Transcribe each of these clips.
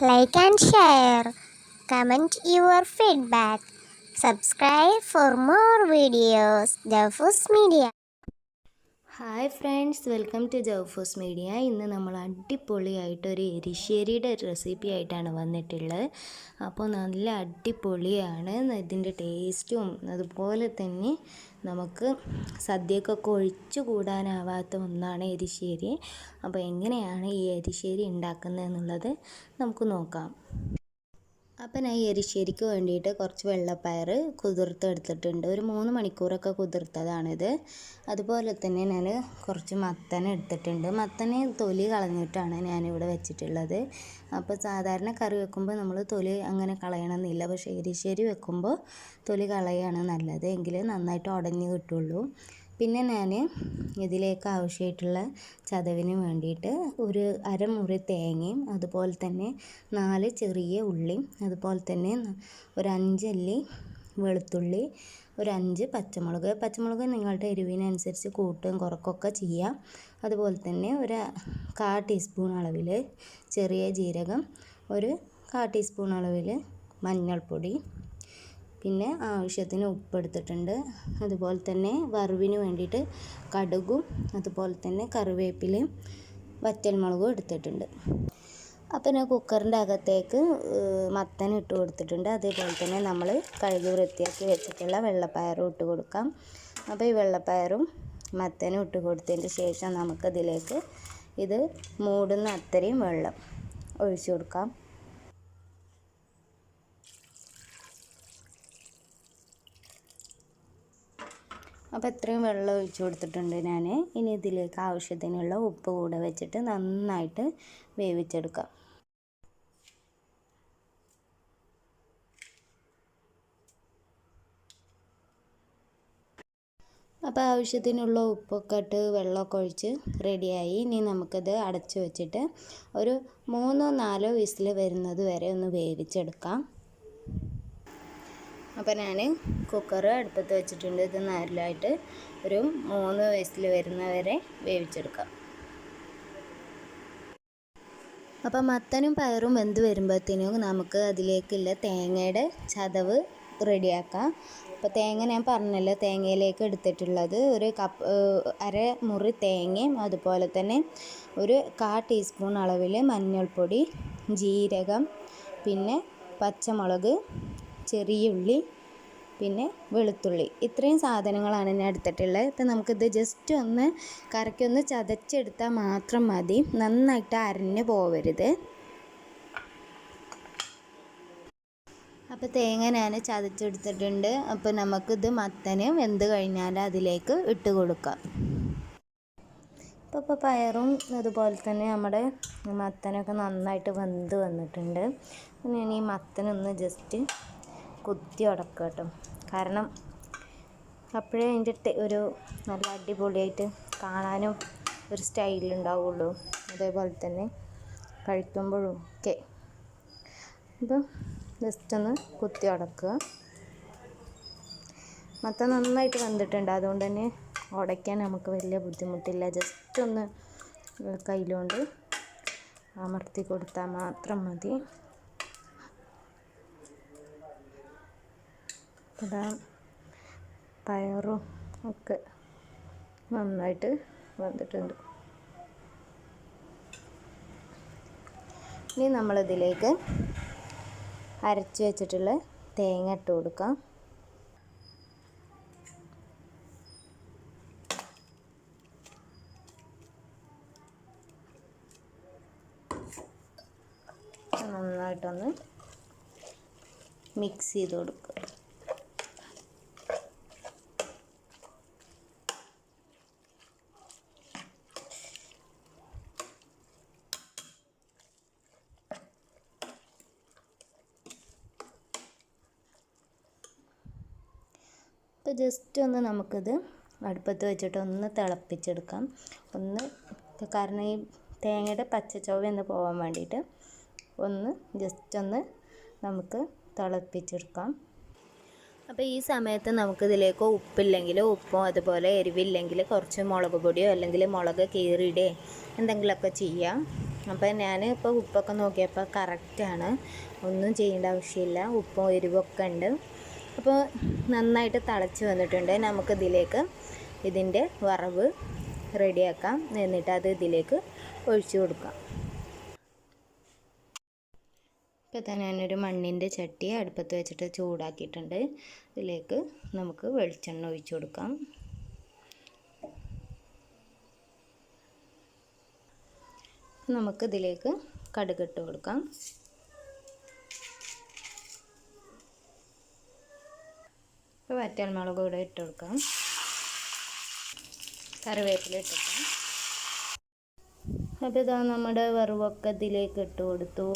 like and share. Comment your feedback. Subscribe for more videos. Jafus media hi friends welcome to Jafus media ഇന്ന് നമ്മൾ അടിപൊളിയായിട്ട് ഒരു എരിശ്ശേരിയുടെ recipe ആയിട്ടാണ് വന്നിട്ടുള്ളത് അപ്പോൾ നല്ല അടിപൊളിയാണ് ഇതിന്റെ ടേസ്റ്റും അതുപോലെ തന്നെ നമുക്ക് സദ്യക്കൊക്കെ ഒഴിച്ചു കൂടാനാവാത്ത ഒന്നാണ് എരിശ്ശേരി. അപ്പോൾ എങ്ങനെയാണ് ഈ എരിശ്ശേരി ഉണ്ടാക്കുന്നത് എന്നുള്ളത് നമുക്ക് നോക്കാം. അപ്പം ഞാൻ ഈ എരിശ്ശേരിക്ക് വേണ്ടിയിട്ട് കുറച്ച് വെള്ളപ്പയർ കുതിർത്തെടുത്തിട്ടുണ്ട് ഒരു മൂന്ന് മണിക്കൂറൊക്കെ കുതിർത്തതാണിത്. അതുപോലെ തന്നെ ഞാൻ കുറച്ച് മത്തൻ എടുത്തിട്ടുണ്ട്. മത്തന് തൊലി കളഞ്ഞിട്ടാണ് ഞാനിവിടെ വെച്ചിട്ടുള്ളത്. അപ്പോൾ സാധാരണ കറി വെക്കുമ്പോൾ നമ്മൾ തൊലി അങ്ങനെ കളയണമെന്നില്ല പക്ഷേ എരിശ്ശേരി വെക്കുമ്പോൾ തൊലി കളയാണ് നല്ലത്. എങ്കിലേ നന്നായിട്ട് ഉടഞ്ഞ് കിട്ടുള്ളൂ. പിന്നെ ഞാൻ ഇതിലേക്ക് ആവശ്യമായിട്ടുള്ള ചതവിന് വേണ്ടിയിട്ട് ഒരു അരമുറി തേങ്ങയും അതുപോലെ തന്നെ നാല് ചെറിയ ഉള്ളിയും അതുപോലെ തന്നെ ഒരു അഞ്ചല്ലി വെളുത്തുള്ളി ഒരു അഞ്ച് പച്ചമുളക്. പച്ചമുളക് നിങ്ങളുടെ എരിവിനനുസരിച്ച് കൂട്ടും കുറക്കൊക്കെ ചെയ്യാം. അതുപോലെ തന്നെ ഒരു കാ ടീസ്പൂൺ അളവിൽ ചെറിയ ജീരകം ഒരു കാ ടീസ്പൂൺ അളവിൽ മഞ്ഞൾപ്പൊടി പിന്നെ ആവശ്യത്തിന് ഉപ്പ് എടുത്തിട്ടുണ്ട് അതുപോലെ തന്നെ വറവിന് വേണ്ടിയിട്ട് കടുകും അതുപോലെ തന്നെ കറിവേപ്പിലയും വറ്റൽമുളകും എടുത്തിട്ടുണ്ട്. അപ്പോൾ ഞാൻ കുക്കറിന്റെ അകത്തേക്ക് മത്തൻ ഇട്ട് കൊടുത്തിട്ടുണ്ട്. അതേപോലെ തന്നെ നമ്മൾ കഴുകി വൃത്തിയാക്കി വെച്ചിട്ടുള്ള വെള്ളപ്പയറും ഇട്ട് കൊടുക്കാം. അപ്പോൾ ഈ വെള്ളപ്പയറും മത്തനും ഇട്ട് കൊടുത്തതിന് ശേഷം നമുക്കതിലേക്ക് ഇത് മൂടുന്ന അത്രയും വെള്ളം ഒഴിച്ചു കൊടുക്കാം. അപ്പോൾ ഇത്രയും വെള്ളം ഒഴിച്ചു കൊടുത്തിട്ടുണ്ട് ഞാൻ ഇനി ഇതിലേക്ക് ആവശ്യത്തിനുള്ള ഉപ്പ് കൂടെ വെച്ചിട്ട് നന്നായിട്ട് വേവിച്ചെടുക്കാം. അപ്പോൾ ആവശ്യത്തിനുള്ള ഉപ്പൊക്കെ ഇട്ട് വെള്ളമൊക്കെ ഒഴിച്ച് റെഡിയായി. ഇനി നമുക്കത് അടച്ചു വെച്ചിട്ട് ഒരു മൂന്നോ നാലോ വിസിൽ വരുന്നത് വരെ ഒന്ന് വേവിച്ചെടുക്കാം. അപ്പോൾ ഞാൻ കുക്കർ അടുപ്പത്ത് വെച്ചിട്ടുണ്ട്. ഇത് നാലിലായിട്ട് ഒരു മൂന്ന് വയസ്സിൽ വരുന്നവരെ വേവിച്ചെടുക്കാം. അപ്പം മത്തനും പയറും വെന്ത് വരുമ്പോഴത്തേനും നമുക്ക് അതിലേക്കുള്ള തേങ്ങയുടെ ചതവ് റെഡിയാക്കാം. അപ്പോൾ തേങ്ങ ഞാൻ പറഞ്ഞല്ലോ തേങ്ങയിലേക്ക് എടുത്തിട്ടുള്ളത് ഒരു കപ്പ് അര മുറി തേങ്ങയും അതുപോലെ തന്നെ ഒരു കാ ടീസ്പൂൺ അളവിൽ മഞ്ഞൾപ്പൊടി ജീരകം പിന്നെ പച്ചമുളക് ചെറിയ ഉള്ളി പിന്നെ വെളുത്തുള്ളി. ഇത്രയും സാധനങ്ങളാണ് ഞാൻ എടുത്തിട്ടുള്ളത് ഇപ്പം നമുക്കിത് ജസ്റ്റ് ഒന്ന് കറക്കി ഒന്ന് ചതച്ചെടുത്താൽ മാത്രം മതി. നന്നായിട്ട് അരഞ്ഞു പോവരുത്. അപ്പോൾ തേങ്ങ ഞാൻ ചതച്ചെടുത്തിട്ടുണ്ട്. അപ്പോൾ നമുക്കിത് മത്തന് വെന്ത് കഴിഞ്ഞാൽ അതിലേക്ക് ഇട്ട് കൊടുക്കാം. ഇപ്പോൾ ഇപ്പോൾ പയറും അതുപോലെ തന്നെ നമ്മുടെ മത്തനൊക്കെ നന്നായിട്ട് വെന്ത് വന്നിട്ടുണ്ട്. ഞാൻ ഈ മത്തനൊന്ന് ജസ്റ്റ് കുത്തി ഉടക്കുക കേട്ടോ. കാരണം അപ്പോഴേ അതിന്റെ ഒരു നല്ല അടിപൊളിയായിട്ട് കാണാനും ഒരു സ്റ്റൈലുണ്ടാവുള്ളൂ അതേപോലെ തന്നെ കഴിക്കുമ്പോഴും ഒക്കെ. അപ്പം ജസ്റ്റ് ഒന്ന് കുത്തി ഉടക്കുക. മൊത്തം നന്നായിട്ട് വന്നിട്ടുണ്ട്. അതുകൊണ്ട് തന്നെ ഉടയ്ക്കാൻ നമുക്ക് വലിയ ബുദ്ധിമുട്ടില്ല. ജസ്റ്റ് ഒന്ന് കയ്യിലുകൊണ്ട് അമർത്തി കൊടുത്താൽ മാത്രം മതി. ഇതാ പയറും ഒക്കെ നന്നായിട്ട് വന്നിട്ടുണ്ട്. ഇനി നമ്മളിതിലേക്ക് അരച്ച് വെച്ചിട്ടുള്ള തേങ്ങ ഇട്ട് കൊടുക്കാം. നന്നായിട്ടൊന്ന് മിക്സ് ചെയ്ത് കൊടുക്കുക അപ്പോൾ ജസ്റ്റ് ഒന്ന് നമുക്കിത് അടുപ്പത്ത് വെച്ചിട്ട് ഒന്ന് തിളപ്പിച്ചെടുക്കാം. ഒന്ന് കാരണം ഈ തേങ്ങയുടെ പച്ചച്ചൊവ ഒന്ന് പോകാൻ വേണ്ടിയിട്ട് ഒന്ന് ജസ്റ്റ് ഒന്ന് നമുക്ക് തിളപ്പിച്ചെടുക്കാം. അപ്പോൾ ഈ സമയത്ത് നമുക്കിതിലേക്ക് ഉപ്പില്ലെങ്കിൽ ഉപ്പോ അതുപോലെ എരിവില്ലെങ്കിൽ കുറച്ച് മുളക് പൊടിയോ അല്ലെങ്കിൽ മുളക് കീറിയിടേ എന്തെങ്കിലുമൊക്കെ ചെയ്യാം. അപ്പോൾ ഞാൻ ഇപ്പോൾ ഉപ്പൊക്കെ നോക്കിയപ്പോൾ കറക്റ്റാണ്. ഒന്നും ചെയ്യേണ്ട ആവശ്യമില്ല. ഉപ്പും എരിവൊക്കെ ഉണ്ട്. അപ്പോൾ നന്നായിട്ട് തിളച്ച് വന്നിട്ടുണ്ട്. നമുക്ക് ഇതിലേക്ക് ഇതിന്റെ വറവ് റെഡിയാക്കാം. എന്നിട്ട് അത് ഇതിലേക്ക് ഒഴിച്ചു കൊടുക്കാം. ഇപ്പോൾ തന്നെ ഞാനൊരു മണ്ണിന്റെ ചട്ടി അടുപ്പത്ത് വെച്ചിട്ട് ചൂടാക്കിയിട്ടുണ്ട്. ഇതിലേക്ക് നമുക്ക് വെളിച്ചെണ്ണ ഒഴിച്ചു കൊടുക്കാം. നമുക്ക് ഇതിലേക്ക് കടുക് ഇട്ട് കൊടുക്കാം. ഇപ്പോൾ വറ്റൽമുളക് കൂടെ ഇട്ട് കൊടുക്കാം. കറിവേപ്പില ഇട്ട് കൊടുക്കാം. അപ്പോൾ ഇതാ നമ്മുടെ വറുവൊക്കെ ഇതിലേക്ക് ഇട്ട് കൊടുത്തു.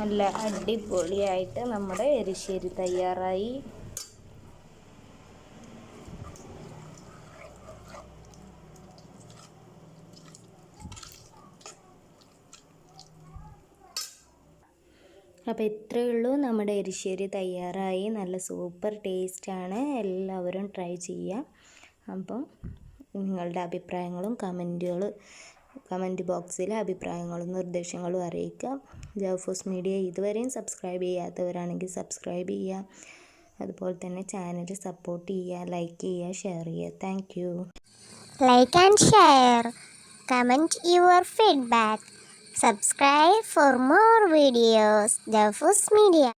നല്ല അടിപൊളിയായിട്ട് നമ്മുടെ എരിശ്ശേരി തയ്യാറായി. അപ്പോൾ ഇത്രയേ ഉള്ളൂ. നമ്മുടെ എരിശ്ശേരി തയ്യാറായി. നല്ല സൂപ്പർ ടേസ്റ്റാണ്. എല്ലാവരും ട്രൈ ചെയ്യാം അപ്പം നിങ്ങളുടെ അഭിപ്രായങ്ങളും കമന്റുകൾ കമന്റ് ബോക്സിൽ അഭിപ്രായങ്ങളും നിർദ്ദേശങ്ങളും അറിയിക്കുക. ജവഫോസ് മീഡിയ ഇതുവരെയും സബ്സ്ക്രൈബ് ചെയ്യാത്തവരാണെങ്കിൽ സബ്സ്ക്രൈബ് ചെയ്യുക. അതുപോലെ തന്നെ ചാനൽ സപ്പോർട്ട് ചെയ്യുക ലൈക്ക് ചെയ്യുക ഷെയർ ചെയ്യുക. Thank you. Like and share. Comment your feedback. Subscribe for more videos. The Media.